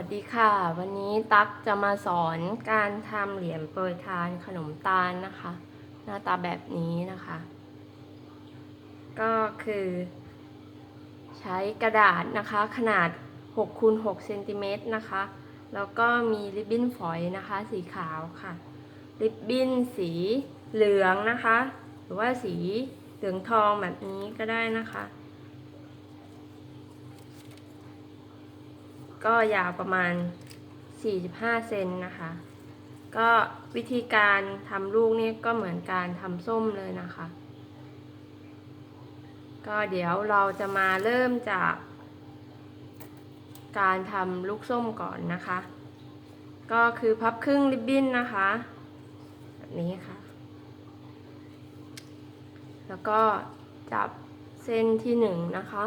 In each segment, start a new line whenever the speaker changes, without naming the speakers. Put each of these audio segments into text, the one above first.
วัสดีค่ะ วันนี้ตั๊กจะมาสอนการทำเหรียญโปรยทานขนมตาลนะคะ หน้าตาแบบนี้นะคะ ก็คือ ใช้กระดาษนะคะขนาด6คูณ6เซนติเมตรนะคะ แล้วก็มีริบบิ้นฝอยนะคะ สีขาวค่ะ ริบบิ้นสีเหลืองนะคะ หรือว่าสีเหลืองทองแบบนี้ก็ได้นะคะ ก็ยาวประมาณ 45 เซนนะคะ ก็วิธีการทำลูกนี่ก็เหมือนการทำส้มเลยนะคะ ก็เดี๋ยวเราจะมาเริ่มจาก การทำลูกส้มก่อนนะคะ ก็คือพับครึ่งริบบิ้นนะคะแบบนี้ค่ะ แล้วก็จับเส้นที่หนึ่งนะคะ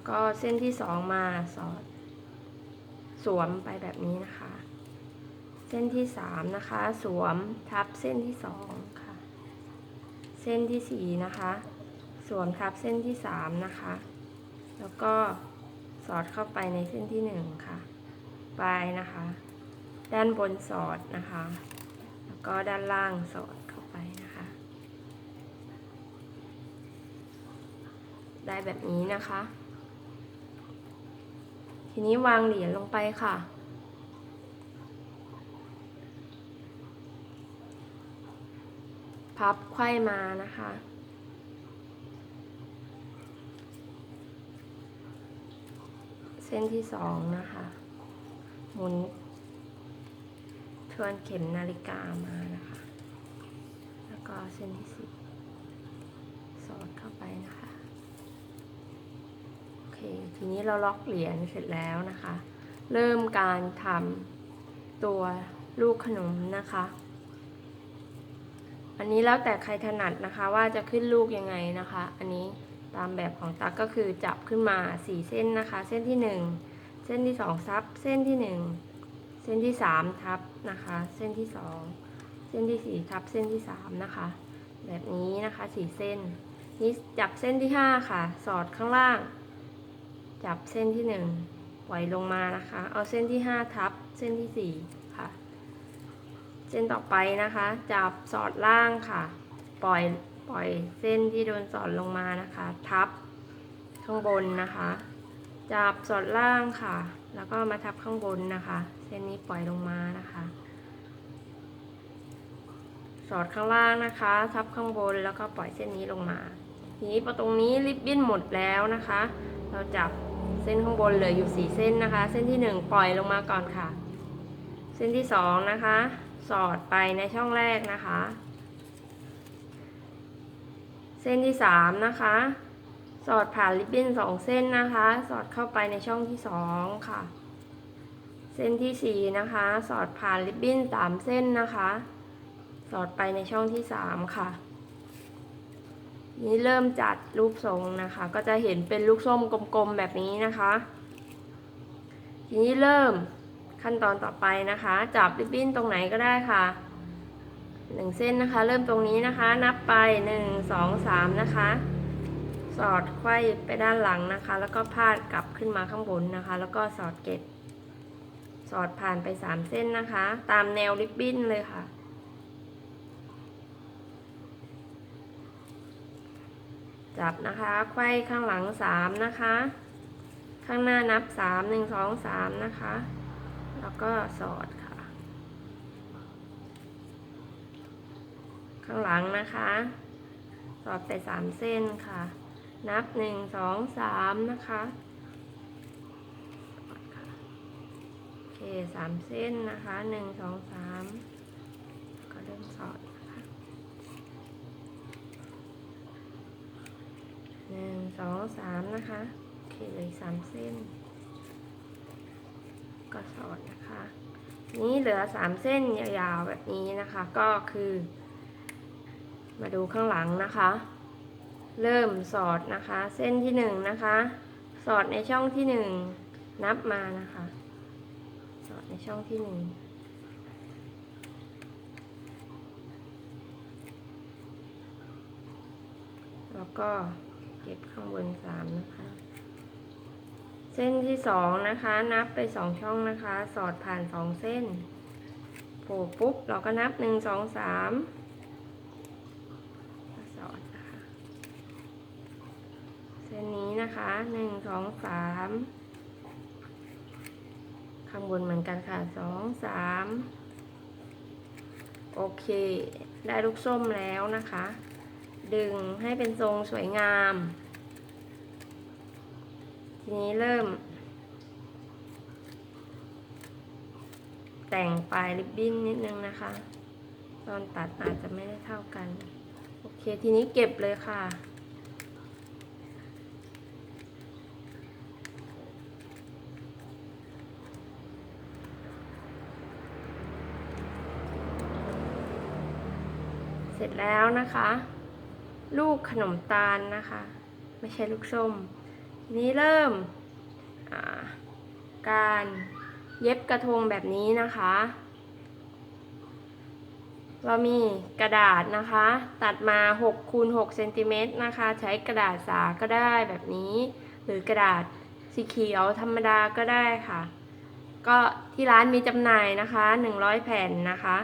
แล้วก็เส้นที่สองมาสอด สวมไปแบบนี้นะคะ เส้นที่สามนะคะ สวมทับเส้นที่สองค่ะ เส้นที่สี่นะคะ สวมทับเส้นที่สามนะคะ แล้วก็สอดเข้าไปในเส้นที่หนึ่งค่ะ ปลายนะคะ ด้านบนสอดนะคะ แล้วก็ด้านล่างสอดเข้าไปนะคะ ได้แบบนี้นะคะ ทีนี้วางเหรียญลงไปค่ะ พับไขว้มานะคะเส้นที่สองนะคะ หมุนทวนเข็มนาฬิกามานะคะ แล้วก็เส้นที่สี่สอดเข้าไปนะคะ ทีนี้เราล็อกเหรียญเสร็จแล้วนะคะ เริ่มการทำตัวลูกขนมนะคะ อันนี้แล้วแต่ใครถนัดนะคะว่าจะขึ้นลูกยังไงนะคะ อันนี้ตามแบบของตั๊กก็คือจับขึ้นมา 4 เส้นนะคะ เส้นที่ 1 เส้นที่ 2 ทับ เส้นที่ 1 เส้นที่ 3 ทับนะคะ เส้นที่ 2 เส้นที่ 4 ทับ เส้นที่ 3 นะคะ แบบนี้นะคะ 4 เส้น นี้จับเส้นที่ 5 ค่ะ สอดข้างล่าง จับเส้นที่1ปล่อยลงมานะคะ เอาเส้นที่5ทับเส้นที่4ค่ะ เส้นต่อไปนะคะ จับสอดล่างค่ะ ปล่อยปล่อยเส้นที่โดนสอดลงมานะคะ ทับข้างบนนะคะ จับสอดล่างค่ะ แล้วก็มาทับข้างบนนะคะ เส้นนี้ปล่อยลงมานะคะสอดข้างล่างนะคะ ทับข้างบนแล้วก็ปล่อยเส้นนี้ลงมา ทีนี้พอตรงนี้ริบบิ้นหมดแล้วนะคะ เราจับ เส้นข้างบนเหลืออยู่สี่เส้นนะคะ เส้นที่หนึ่งปล่อยลงมาก่อนค่ะ เส้นที่สองนะคะ สอดไปในช่องแรกนะคะ เส้นที่สามนะคะ สอดผ่านริบบิ้นสองเส้นนะคะ สอดเข้าไปในช่องที่สองค่ะ เส้นที่สี่นะคะ สอดผ่านริบบิ้นสามเส้นนะคะ สอดไปในช่องที่สามค่ะ นี้เริ่มจัดรูปทรงนะคะ ก็จะเห็นเป็นลูกส้มกลมๆแบบนี้นะคะทีนี้เริ่มขั้นตอนต่อไปนะคะ จับริบบิ้นตรงไหนก็ได้ค่ะหนึ่งเส้นนะคะ เริ่มตรงนี้นะคะ นับไปหนึ่งสองสามนะคะ สอดไขว้ไปด้านหลังนะคะ แล้วก็พาดกลับขึ้นมาข้างบนนะคะ แล้วก็สอดเก็บ สอดผ่านไปสามเส้นนะคะ ตามแนวริบบิ้นเลยค่ะ จับนะคะไขว้ข้างหลังสามนะคะ ข้างหน้านับสามหนึ่งสองสามนะคะ แล้วก็สอดค่ะ ข้างหลังนะคะ สอดไปสามเส้นค่ะ นับหนึ่งสองสามนะคะโอเคสามเส้นนะคะหนึ่งสองสามก็เริ่มสอดนะคะ หนึ่ง สองสามนะคะ โอเคเลยสามเส้น ก็สอดนะคะ นี้เหลือสามเส้นยาวๆแบบนี้นะคะ ก็คือ มาดูข้างหลังนะคะ เริ่มสอดนะคะ เส้นที่หนึ่งนะคะ สอดในช่องที่หนึ่งนับมานะคะ สอดในช่องที่หนึ่งแล้วก็ บข้างบนสามนะคะ เส้นที่สองนะคะ นับไปสองช่องนะคะ สอดผ่านสองเส้นโผล่ปุ๊บเราก็นับหนึ่งสองสามสอดนะคะเส้นนี้นะคะหนึ่งสองสามข้างบนเหมือนกันค่ะสองสามโอเค ได้ลูกส้มแล้วนะคะ ดึงให้เป็นทรงสวยงาม ทีนี้เริ่ม แต่งปลายริบบิ้นนิดนึงนะคะ ตอนตัดอาจจะไม่ได้เท่ากัน โอเค ทีนี้เก็บเลยค่ะเสร็จแล้วนะคะ ลูกขนมตาลนะคะ ไม่ใช่ลูกส้มทีนี้เริ่มาการเย็บกระทงแบบนี้นะคะ เรามีกระดาษนะคะ ตัดมา6คูณ6เซนติเมตรนะคะ ใช้กระดาษสาก็ได้แบบนี้ หรือกระดาษสีเขียวธรรมดาก็ได้ค่ะ ก็ที่ร้านมีจำหน่ายนะคะ 100 แผ่นนะคะ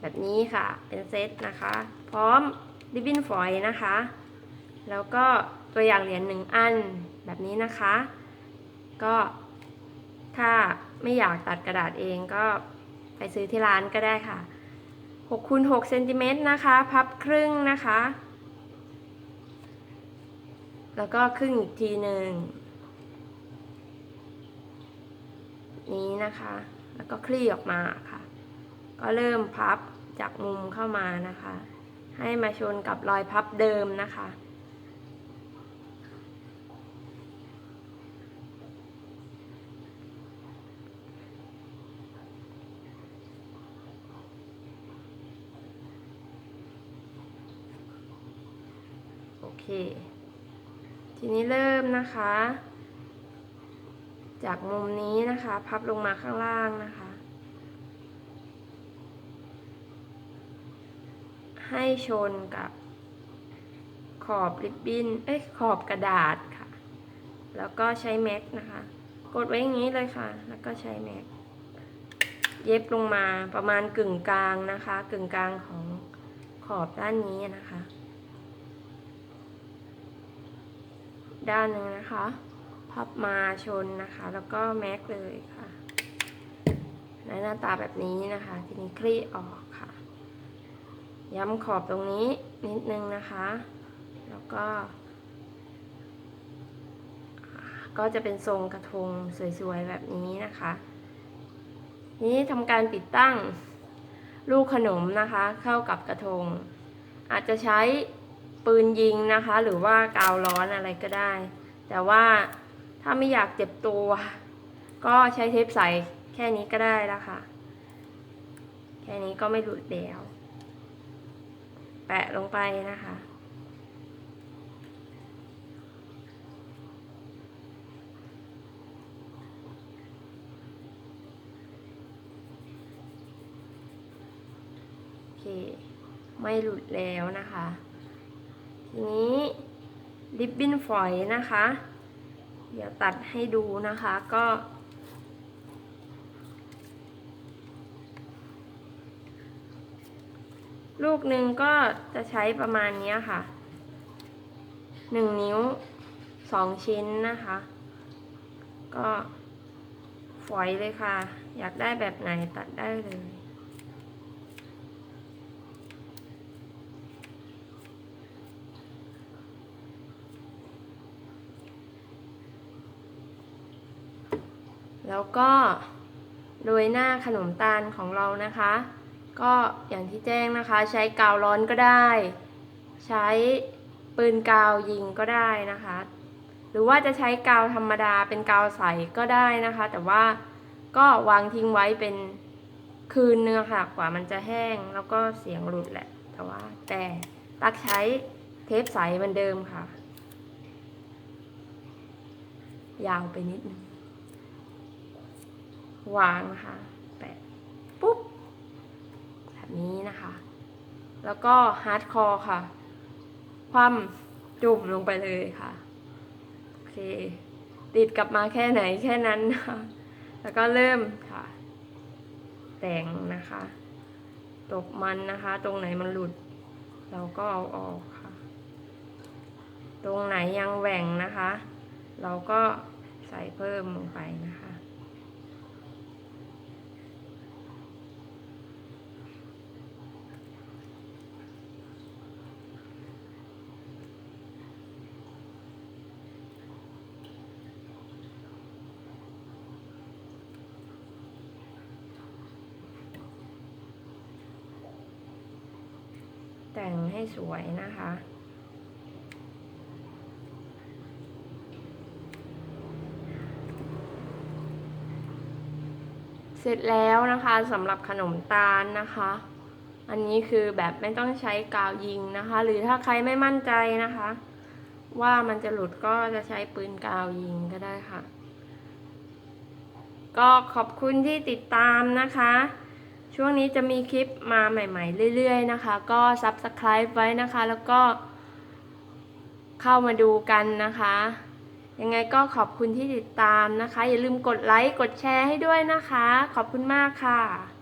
แบบนี้ค่ะเป็นเซตนะคะ พร้อม ริบบิ้นฝอยนะคะ แล้วก็ตัวอย่างเหรียญหนึ่งอันแบบนี้นะคะ ก็ถ้าไม่อยากตัดกระดาษเองก็ไปซื้อที่ร้านก็ได้ค่ะ6คูณ6เซนติเมตรนะคะ พับครึ่งนะคะ แล้วก็ครึ่งอีกทีหนึ่งนี้นะคะ แล้วก็คลี่ออกมาค่ะ ก็เริ่มพับจากมุมเข้ามานะคะ ให้มาชนกับรอยพับเดิมนะคะ โอเค ทีนี้เริ่มนะคะ จากมุมนี้นะคะ พับลงมาข้างล่างนะคะ ให้ชนกับขอบริบบิ้น เอ้ย ขอบกระดาษค่ะ แล้วก็ใช้แม็กนะคะ กดไว้อย่างนี้เลยค่ะ แล้วก็ใช้แม็ก เย็บลงมาประมาณกึ่งกลางนะคะ กึ่งกลางของขอบด้านนี้นะคะ ด้านหนึ่งนะคะ พับมาชนนะคะ แล้วก็แม็กเลยค่ะในหน้าตาแบบนี้นะคะ ทีนี้คลี่ออกค่ะ ย้ำขอบตรงนี้นิดนึงนะคะ แล้วก็ ก็จะเป็นทรงกระทงสวยๆแบบนี้นะคะ นี้ทำการติดตั้งลูกขนมนะคะ เข้ากับกระทง อาจจะใช้ปืนยิงนะคะ หรือว่ากาวร้อนอะไรก็ได้ แต่ว่าถ้าไม่อยากเจ็บตัว ก็ใช้เทปใสแค่นี้ก็ได้แล้วค่ะ แค่นี้ก็ไม่หลุดแล้ว แปะลงไปนะคะโอเคไม่หลุดแล้วนะคะ ทีนี้ริบบิ้นฝอยนะคะ เดี๋ยวตัดให้ดูนะคะ ก็ ลูกหนึ่งก็จะใช้ประมาณนี้ค่ะ หนึ่งนิ้วสองชิ้นนะคะ ก็ฝอยเลยค่ะ อยากได้แบบไหนตัดได้เลย แล้วก็โรยหน้าขนมตาลของเรานะคะ ก็อย่างที่แจ้งนะคะ ใช้กาวร้อนก็ได้ ใช้ปืนกาวยิงก็ได้นะคะ หรือว่าจะใช้กาวธรรมดาเป็นกาวใสก็ได้นะคะ แต่ว่าก็วางทิ้งไว้เป็นคืนเนื้อค่ะกว่ามันจะแห้งแล้วก็เสียงหลุดแหละ แต่ว่าแต่ตักใช้เทปใสเหมือนเดิมค่ะ ยาวไปนิดนึงวางนะคะแปะ แบบนี้นะคะ แล้วก็ฮาร์ดคอร์ค่ะ คว่ำจุ่มลงไปเลยค่ะ โอเค ติดกลับมาแค่ไหนแค่นั้นนะคะ แล้วก็เริ่มค่ะ แต่งนะคะ ตกมันนะคะ ตรงไหนมันหลุด เราก็เอาออกค่ะ ตรงไหนยังแหว่งนะคะ เราก็ใส่เพิ่มลงไปนะคะ แต่งให้สวยนะคะ เสร็จแล้วนะคะสำหรับขนมตาลนะคะ อันนี้คือแบบไม่ต้องใช้กาวยิงนะคะ หรือถ้าใครไม่มั่นใจนะคะ ว่ามันจะหลุดก็จะใช้ปืนกาวยิงก็ได้ค่ะ ก็ขอบคุณที่ติดตามนะคะ ช่วงนี้จะมีคลิปมาใหม่ ๆ เรื่อย ๆ นะคะ ก็ Subscribe ไว้นะคะ แล้วก็เข้ามาดูกันนะคะ ยังไงก็ขอบคุณที่ติดตามนะคะ อย่าลืมกดไลค์ กดแชร์ให้ด้วยนะคะ ขอบคุณมากค่ะ